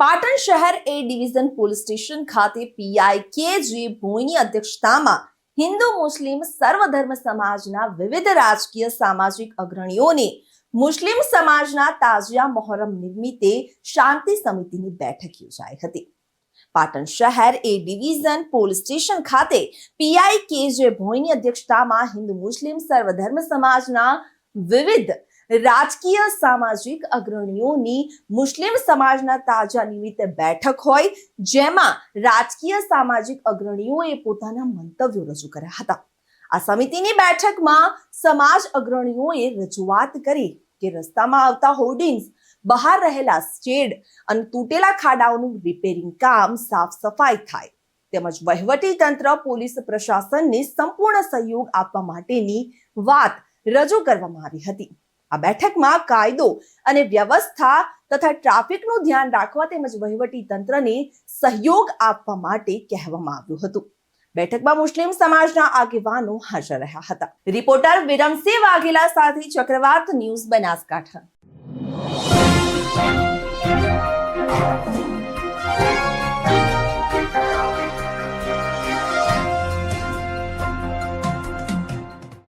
પાટણ શહેર A division police station ખાતે PI K J ભોઈની અધ્યક્ષતામાં હિન્દુ મુસ્લિમ સર્વધર્મ સમાજના વિવિધ રાજકીય સામાજિક અગ્રણીઓને મુસ્લિમ સમાજના તાજિયા મોહરમ નિમિત્તે શાંતિ સમિતિની બેઠક યોજાઈ હતી. પાટણ શહેર એ ડિવિઝન પોલીસ સ્ટેશન ખાતે પીઆઈ કે જે ભોઈની અધ્યક્ષતામાં હિન્દુ મુસ્લિમ સર્વધર્મ સમાજના વિવિધ રાજકીય સામાજિક અગ્રણીઓની મુસ્લિમ સમાજના તાજા નિમિત્તે બેઠક હોય, જેમાં રાજકીય સામાજિક અગ્રણીઓએ પોતાના મંતવ્યો રજૂ કર્યા હતા. આ સમિતિની બેઠકમાં સમાજ અગ્રણીઓએ રજૂઆત કરી કે રસ્તામાં આવતા હોર્ડિંગ્સ, બહાર રહેલા શેડ અને તૂટેલા ખાડાઓનું રિપેરિંગ કામ સાફ સફાઈ થાય. તેમજ વહીવટી તંત્ર, પોલીસ પ્રશાસનને સંપૂર્ણ સહયોગ આપવા માટેની વાત રજૂ કરવામાં આવી હતી. આ બેઠકમાં કાયદો અને વ્યવસ્થા તથા ટ્રાફિકનું ધ્યાન રાખવા તેમજ વહીવટી તંત્રને સહયોગ આપવા માટે કહેવામાં આવ્યું હતું. બેઠકમાં મુસ્લિમ સમાજના આગેવાનો હાજર રહ્યા હતા. રિપોર્ટર વિરમસિંહ વાઘેલા સાથે ચક્રવાત ન્યૂઝ બનાસકાંઠા.